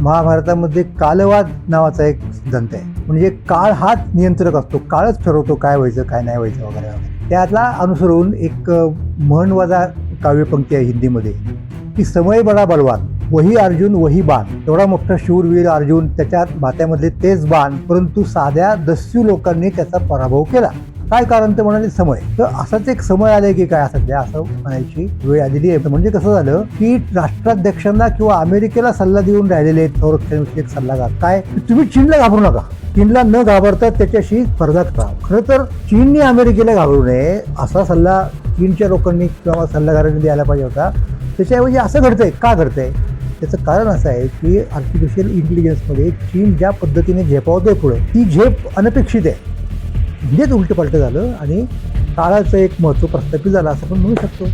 महाभारतामध्ये कालवाद नावाचा एक सिद्धांत आहे. म्हणजे काळ हाच नियंत्रक असतो काळच ठरवतो काय व्हायचं काय नाही व्हायचं वगैरे वगैरे. त्यातला अनुसरून एक म्हण वजा काव्यपंक्ती आहे हिंदीमध्ये. की समय बडा बलवान वही अर्जुन वही बाण. एवढा मोठा शूरवीर अर्जुन त्याच्या भात्यामधले तेच बाण परंतु साध्या दस्यू लोकांनी त्याचा पराभव केला. काय कारण ते म्हणाले समय. तर असाच एक समय आलाय की काय सध्या असं म्हणायची वेळ आलेली आहे. म्हणजे कसं झालं की राष्ट्राध्यक्षांना किंवा अमेरिकेला सल्ला देऊन राहिलेले आहेत एक सल्लागार. काय? तुम्ही चीनला घाबरू नका. चीनला न घाबरता त्याच्याशी स्पर्धा करा खरं तर चीनने अमेरिकेला घाबरू नये असा सल्ला चीनच्या लोकांनी किंवा सल्लागारांनी द्यायला पाहिजे होता. त्याच्याऐवजी असं घडतंय. का घडतंय? त्याचं कारण असं आहे की आर्टिफिशियल इंटेलिजन्समध्ये चीन ज्या पद्धतीने झेपावतोय पुढे ती झेप अनपेक्षित आहे. म्हणजेच उलट झालं आणि काळाचं एक महत्त्व प्रस्थापित झालं असं आपण म्हणू शकतो.